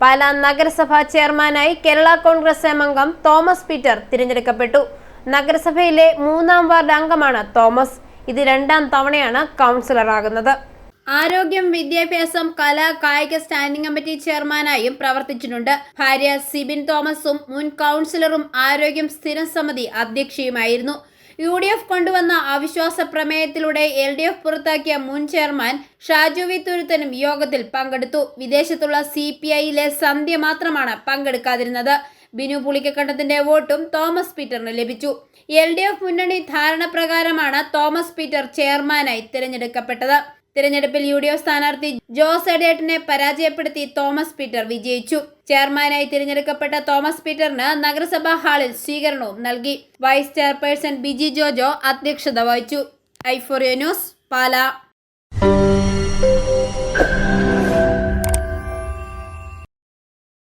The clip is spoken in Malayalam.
പാലാ നഗരസഭാ ചെയർമാനായി കേരള കോൺഗ്രസ് എം അംഗം തോമസ് പീറ്റർ തിരഞ്ഞെടുക്കപ്പെട്ടു. നഗരസഭയിലെ മൂന്നാം വാർഡ് അംഗമാണ് തോമസ്. ഇത് രണ്ടാം തവണയാണ് കൗൺസിലറാകുന്നത് ആരോഗ്യം വിദ്യാഭ്യാസം കല കായിക സ്റ്റാൻഡിംഗ് കമ്മിറ്റി ചെയർമാനായും പ്രവർത്തിച്ചിട്ടുണ്ട്. ഭാര്യ സിബിൻ തോമസും മുൻ കൗൺസിലറും ആരോഗ്യം സ്ഥിരം സമിതി അധ്യക്ഷയുമായിരുന്നു. യു ഡി എഫ് കൊണ്ടുവന്ന അവിശ്വാസ പ്രമേയത്തിലൂടെ എൽ ഡി എഫ് പുറത്താക്കിയ മുൻ ചെയർമാൻ ഷാജു വി തുരുത്തനും യോഗത്തിൽ പങ്കെടുത്തു. വിദേശത്തുള്ള സി പി ഐയിലെ സന്ധ്യ മാത്രമാണ് പങ്കെടുക്കാതിരുന്നത്. ബിനു പുളിക്കക്കണ്ടത്തിന്റെ വോട്ടും തോമസ് പീറ്ററിന് ലഭിച്ചു. എൽ ഡി എഫ് മുന്നണി ധാരണ പ്രകാരമാണ് തോമസ് പീറ്റർ ചെയർമാനായി തിരഞ്ഞെടുക്കപ്പെട്ടത്. തിരഞ്ഞെടുപ്പിൽ യു ഡി എഫ് സ്ഥാനാർത്ഥി ജോസ് എഡേട്ടിനെ പരാജയപ്പെടുത്തി തോമസ് പീറ്റർ വിജയിച്ചു. ചെയർമാനായി തിരഞ്ഞെടുക്കപ്പെട്ട തോമസ് പീറ്ററിന് നഗരസഭാ ഹാളിൽ സ്വീകരണവും നൽകി. വൈസ് ചെയർപേഴ്സൺ ബിജി ജോജോ അധ്യക്ഷത വഹിച്ചു. ഐഫോറിയോ ന്യൂസ് പാലാ.